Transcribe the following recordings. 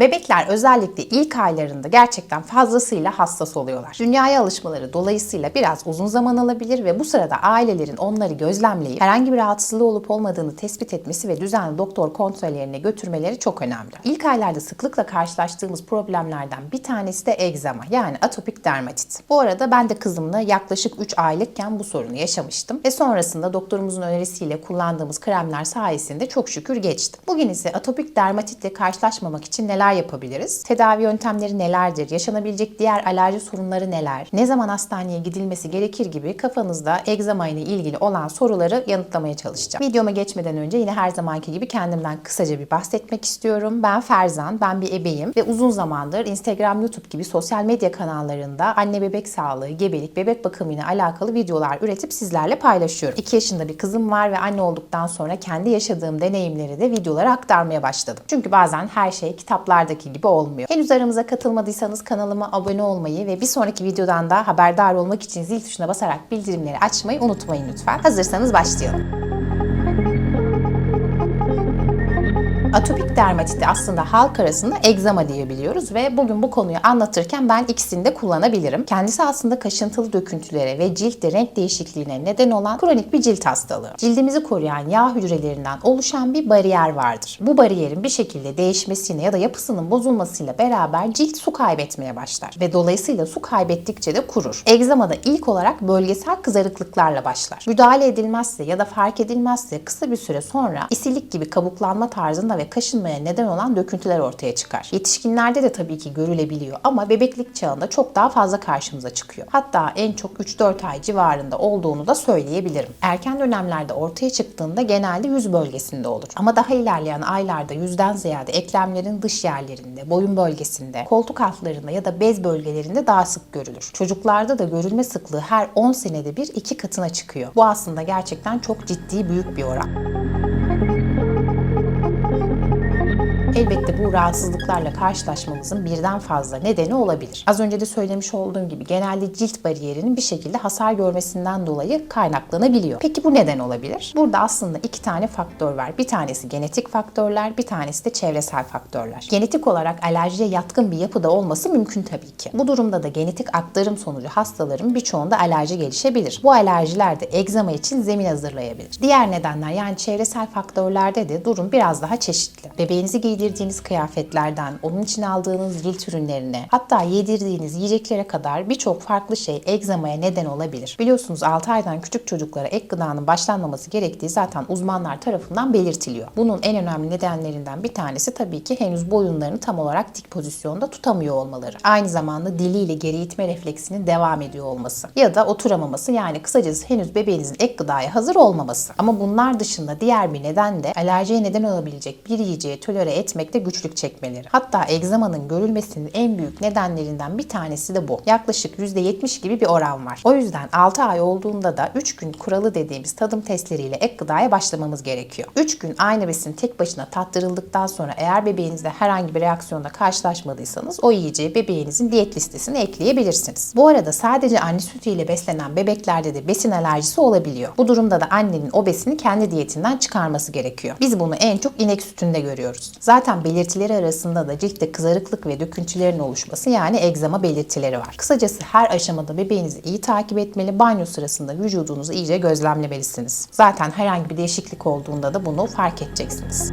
Bebekler özellikle ilk aylarında gerçekten fazlasıyla hassas oluyorlar. Dünyaya alışmaları dolayısıyla biraz uzun zaman alabilir ve bu sırada ailelerin onları gözlemleyip herhangi bir rahatsızlığı olup olmadığını tespit etmesi ve düzenli doktor kontrollerine götürmeleri çok önemli. İlk aylarda sıklıkla karşılaştığımız problemlerden bir tanesi de egzama yani atopik dermatit. Bu arada ben de kızımla yaklaşık 3 aylıkken bu sorunu yaşamıştım ve sonrasında doktorumuzun önerisiyle kullandığımız kremler sayesinde çok şükür geçti. Bugün ise atopik dermatitle karşılaşmamak için neler yapabiliriz? Tedavi yöntemleri nelerdir? Yaşanabilecek diğer alerji sorunları neler? Ne zaman hastaneye gidilmesi gerekir gibi kafanızda egzama ile ilgili olan soruları yanıtlamaya çalışacağım. Videoma geçmeden önce yine her zamanki gibi kendimden kısaca bir bahsetmek istiyorum. Ben Ferzan, ben bir ebeyim ve uzun zamandır Instagram, YouTube gibi sosyal medya kanallarında anne bebek sağlığı, gebelik, bebek bakımı ile alakalı videolar üretip sizlerle paylaşıyorum. 2 yaşında bir kızım var ve anne olduktan sonra kendi yaşadığım deneyimleri de videolara aktarmaya başladım. Çünkü bazen her şey kitaplardaki gibi olmuyor. Henüz aramıza katılmadıysanız kanalıma abone olmayı ve bir sonraki videodan da haberdar olmak için zil tuşuna basarak bildirimleri açmayı unutmayın lütfen. Hazırsanız başlayalım. Dermatiti aslında halk arasında egzama diyebiliyoruz ve bugün bu konuyu anlatırken ben ikisini de kullanabilirim. Kendisi aslında kaşıntılı döküntülere ve ciltte renk değişikliğine neden olan kronik bir cilt hastalığı. Cildimizi koruyan yağ hücrelerinden oluşan bir bariyer vardır. Bu bariyerin bir şekilde değişmesiyle ya da yapısının bozulmasıyla beraber cilt su kaybetmeye başlar ve dolayısıyla su kaybettikçe de kurur. Egzama da ilk olarak bölgesel kızarıklıklarla başlar. Müdahale edilmezse ya da fark edilmezse kısa bir süre sonra isilik gibi kabuklanma tarzında ve kaşınmaya neden olan döküntüler ortaya çıkar. Yetişkinlerde de tabii ki görülebiliyor ama bebeklik çağında çok daha fazla karşımıza çıkıyor. Hatta en çok 3-4 ay civarında olduğunu da söyleyebilirim. Erken dönemlerde ortaya çıktığında genelde yüz bölgesinde olur. Ama daha ilerleyen aylarda yüzden ziyade eklemlerin dış yerlerinde, boyun bölgesinde, koltuk altlarında ya da bez bölgelerinde daha sık görülür. Çocuklarda da görülme sıklığı her 10 senede bir iki katına çıkıyor. Bu aslında gerçekten çok ciddi büyük bir oran. Elbette bu rahatsızlıklarla karşılaşmamızın birden fazla nedeni olabilir. Az önce de söylemiş olduğum gibi genelde cilt bariyerinin bir şekilde hasar görmesinden dolayı kaynaklanabiliyor. Peki bu neden olabilir? Burada aslında iki tane faktör var. Bir tanesi genetik faktörler, bir tanesi de çevresel faktörler. Genetik olarak alerjiye yatkın bir yapıda olması mümkün tabii ki. Bu durumda da genetik aktarım sonucu hastaların birçoğunda alerji gelişebilir. Bu alerjiler de egzama için zemin hazırlayabilir. Diğer nedenler yani çevresel faktörlerde de durum biraz daha çeşitli. Bebeğinizi giydirdiğiniz kıyafetlerden, onun için aldığınız cilt ürünlerine, hatta yedirdiğiniz yiyeceklere kadar birçok farklı şey egzamaya neden olabilir. Biliyorsunuz 6 aydan küçük çocuklara ek gıdanın başlanmaması gerektiği zaten uzmanlar tarafından belirtiliyor. Bunun en önemli nedenlerinden bir tanesi tabii ki henüz boyunlarını tam olarak dik pozisyonda tutamıyor olmaları. Aynı zamanda diliyle geri itme refleksinin devam ediyor olması. Ya da oturamaması yani kısacası henüz bebeğinizin ek gıdaya hazır olmaması. Ama bunlar dışında diğer bir neden de alerjiye neden olabilecek bir yiyeceği tolere etmekte güçlük çekmeleri. Hatta egzamanın görülmesinin en büyük nedenlerinden bir tanesi de bu. Yaklaşık %70 gibi bir oran var. O yüzden 6 ay olduğunda da 3 gün kuralı dediğimiz tadım testleriyle ek gıdaya başlamamız gerekiyor. 3 gün aynı besin tek başına tattırıldıktan sonra eğer bebeğinizde herhangi bir reaksiyonda karşılaşmadıysanız o yiyeceği bebeğinizin diyet listesine ekleyebilirsiniz. Bu arada sadece anne sütüyle beslenen bebeklerde de besin alerjisi olabiliyor. Bu durumda da annenin o besini kendi diyetinden çıkarması gerekiyor. Biz bunu en çok inek sütünde görüyoruz. Zaten belirtileri arasında da ciltte kızarıklık ve döküntülerin oluşması yani egzama belirtileri var. Kısacası her aşamada bebeğinizi iyi takip etmeli, banyo sırasında vücudunuzu iyice gözlemlemelisiniz. Zaten herhangi bir değişiklik olduğunda da bunu fark edeceksiniz.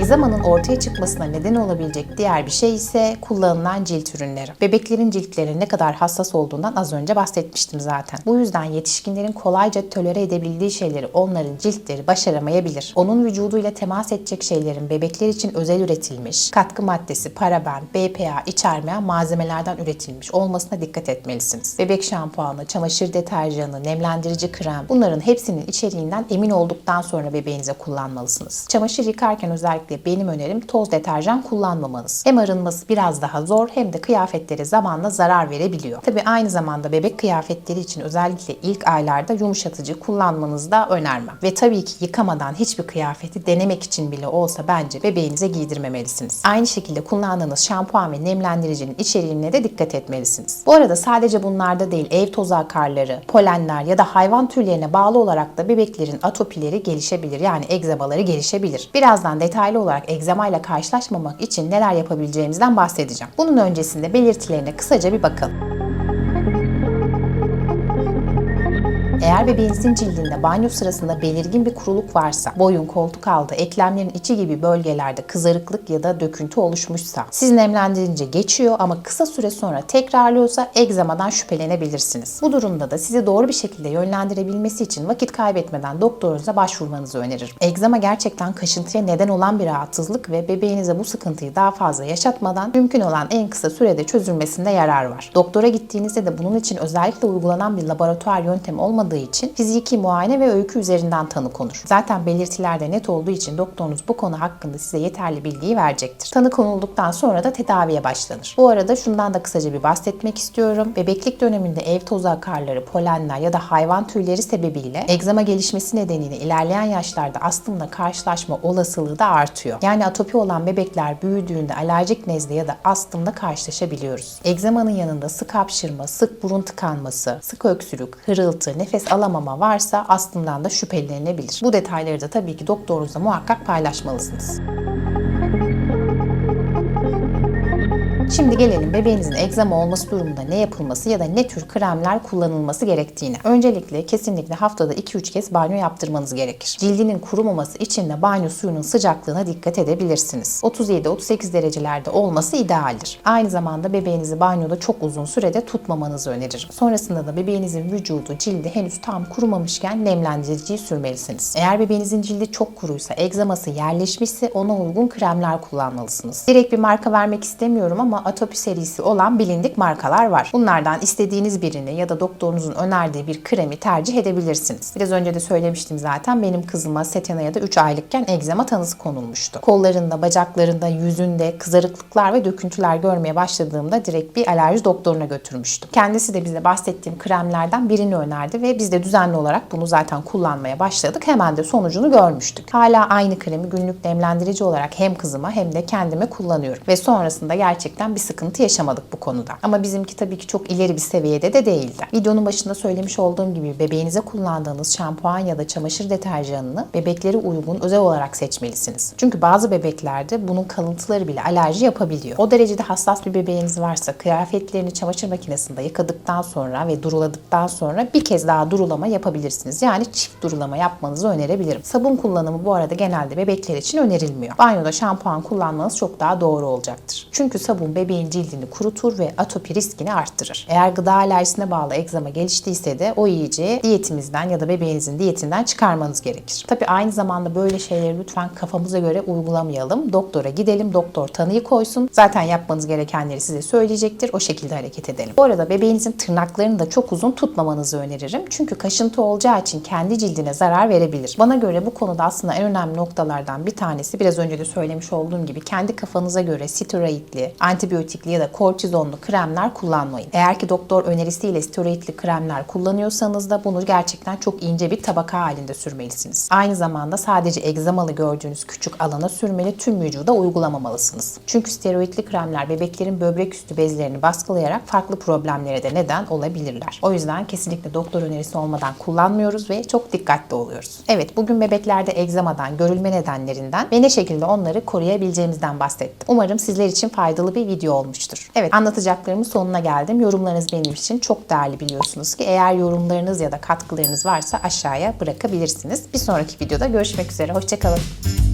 Egzamanın ortaya çıkmasına neden olabilecek diğer bir şey ise kullanılan cilt ürünleri. Bebeklerin ciltleri ne kadar hassas olduğundan az önce bahsetmiştim zaten. Bu yüzden yetişkinlerin kolayca tolere edebildiği şeyleri onların ciltleri başaramayabilir. Onun vücuduyla temas edecek şeylerin bebekler için özel üretilmiş, katkı maddesi, paraben, BPA içermeyen malzemelerden üretilmiş olmasına dikkat etmelisiniz. Bebek şampuanı, çamaşır deterjanı, nemlendirici krem bunların hepsinin içeriğinden emin olduktan sonra bebeğinize kullanmalısınız. Çamaşır yıkarken özellikle özellikle benim önerim toz deterjan kullanmamanız. Hem arınması biraz daha zor hem de kıyafetlere zamanla zarar verebiliyor. Tabi aynı zamanda bebek kıyafetleri için özellikle ilk aylarda yumuşatıcı kullanmanızı da önermem. Ve tabii ki yıkamadan hiçbir kıyafeti denemek için bile olsa bence bebeğinize giydirmemelisiniz. Aynı şekilde kullandığınız şampuan ve nemlendiricinin içeriğine de dikkat etmelisiniz. Bu arada sadece bunlarda değil ev tozu akarları, polenler ya da hayvan türlerine bağlı olarak da bebeklerin atopileri gelişebilir. Yani egzamaları gelişebilir. Birazdan detaylı olarak egzamayla karşılaşmamak için neler yapabileceğimizden bahsedeceğim. Bunun öncesinde belirtilerine kısaca bir bakalım. Eğer bebeğinizin cildinde banyo sırasında belirgin bir kuruluk varsa, boyun, koltuk altı, eklemlerin içi gibi bölgelerde kızarıklık ya da döküntü oluşmuşsa, siz nemlendirince geçiyor ama kısa süre sonra tekrarlıyorsa egzamadan şüphelenebilirsiniz. Bu durumda da sizi doğru bir şekilde yönlendirebilmesi için vakit kaybetmeden doktorunuza başvurmanızı öneririm. Egzama gerçekten kaşıntıya neden olan bir rahatsızlık ve bebeğinize bu sıkıntıyı daha fazla yaşatmadan mümkün olan en kısa sürede çözülmesinde yarar var. Doktora gittiğinizde de bunun için özellikle uygulanan bir laboratuvar yöntemi olmadığı için fiziki muayene ve öykü üzerinden tanı konur. Zaten belirtilerde net olduğu için doktorunuz bu konu hakkında size yeterli bilgiyi verecektir. Tanı konulduktan sonra da tedaviye başlanır. Bu arada şundan da kısaca bir bahsetmek istiyorum. Bebeklik döneminde ev tozu akarları, polenler ya da hayvan tüyleri sebebiyle egzama gelişmesi nedeniyle ilerleyen yaşlarda astımla karşılaşma olasılığı da artıyor. Yani atopi olan bebekler büyüdüğünde alerjik nezle ya da astımla karşılaşabiliyoruz. Egzamanın yanında sık hapşırma, sık burun tıkanması, sık öksürük, hırıltı, nefes alamama varsa astımdan da şüphelenebilir. Bu detayları da tabii ki doktorunuzla muhakkak paylaşmalısınız. Şimdi gelelim bebeğinizin egzama olması durumunda ne yapılması ya da ne tür kremler kullanılması gerektiğine. Öncelikle kesinlikle haftada 2-3 kez banyo yaptırmanız gerekir. Cildinin kurumaması için de banyo suyunun sıcaklığına dikkat edebilirsiniz. 37-38 derecelerde olması idealdir. Aynı zamanda bebeğinizi banyoda çok uzun sürede tutmamanızı öneririm. Sonrasında da bebeğinizin vücudu, cildi henüz tam kurumamışken nemlendiriciyi sürmelisiniz. Eğer bebeğinizin cildi çok kuruysa, egzaması yerleşmişse ona uygun kremler kullanmalısınız. Direkt bir marka vermek istemiyorum ama atopi serisi olan bilindik markalar var. Bunlardan istediğiniz birini ya da doktorunuzun önerdiği bir kremi tercih edebilirsiniz. Biraz önce de söylemiştim zaten benim kızıma Setena'ya da 3 aylıkken egzama tanısı konulmuştu. Kollarında, bacaklarında, yüzünde kızarıklıklar ve döküntüler görmeye başladığımda direkt bir alerji doktoruna götürmüştüm. Kendisi de bize bahsettiğim kremlerden birini önerdi ve biz de düzenli olarak bunu zaten kullanmaya başladık. Hemen de sonucunu görmüştük. Hala aynı kremi günlük nemlendirici olarak hem kızıma hem de kendime kullanıyorum. Ve sonrasında gerçekten bir sıkıntı yaşamadık bu konuda. Ama bizimki tabii ki çok ileri bir seviyede de değildi. Videonun başında söylemiş olduğum gibi bebeğinize kullandığınız şampuan ya da çamaşır deterjanını bebeklere uygun özel olarak seçmelisiniz. Çünkü bazı bebeklerde bunun kalıntıları bile alerji yapabiliyor. O derecede hassas bir bebeğiniz varsa kıyafetlerini çamaşır makinesinde yıkadıktan sonra ve duruladıktan sonra bir kez daha durulama yapabilirsiniz. Yani çift durulama yapmanızı önerebilirim. Sabun kullanımı bu arada genelde bebekler için önerilmiyor. Banyoda şampuan kullanmanız çok daha doğru olacaktır. Çünkü sabun bebeğin cildini kurutur ve atopi riskini arttırır. Eğer gıda alerjisine bağlı egzama geliştiyse de o yiyeceği diyetimizden ya da bebeğinizin diyetinden çıkarmanız gerekir. Tabi aynı zamanda böyle şeyleri lütfen kafamıza göre uygulamayalım. Doktora gidelim, doktor tanıyı koysun. Zaten yapmanız gerekenleri size söyleyecektir. O şekilde hareket edelim. Bu arada bebeğinizin tırnaklarını da çok uzun tutmamanızı öneririm. Çünkü kaşıntı olacağı için kendi cildine zarar verebilir. Bana göre bu konuda aslında en önemli noktalardan bir tanesi biraz önce de söylemiş olduğum gibi kendi kafanıza göre steroidli, antibiyotikli ya da kortizonlu kremler kullanmayın. Eğer ki doktor önerisiyle steroidli kremler kullanıyorsanız da bunu gerçekten çok ince bir tabaka halinde sürmelisiniz. Aynı zamanda sadece egzamalı gördüğünüz küçük alana sürmeli tüm vücuda uygulamamalısınız. Çünkü steroidli kremler bebeklerin böbrek üstü bezlerini baskılayarak farklı problemlere de neden olabilirler. O yüzden kesinlikle doktor önerisi olmadan kullanmıyoruz ve çok dikkatli oluyoruz. Evet bugün bebeklerde egzamadan, görülme nedenlerinden ve ne şekilde onları koruyabileceğimizden bahsettim. Umarım sizler için faydalı bir video olmuştur. Evet anlatacaklarımın sonuna geldim. Yorumlarınız benim için çok değerli biliyorsunuz ki. Eğer yorumlarınız ya da katkılarınız varsa aşağıya bırakabilirsiniz. Bir sonraki videoda görüşmek üzere. Hoşçakalın.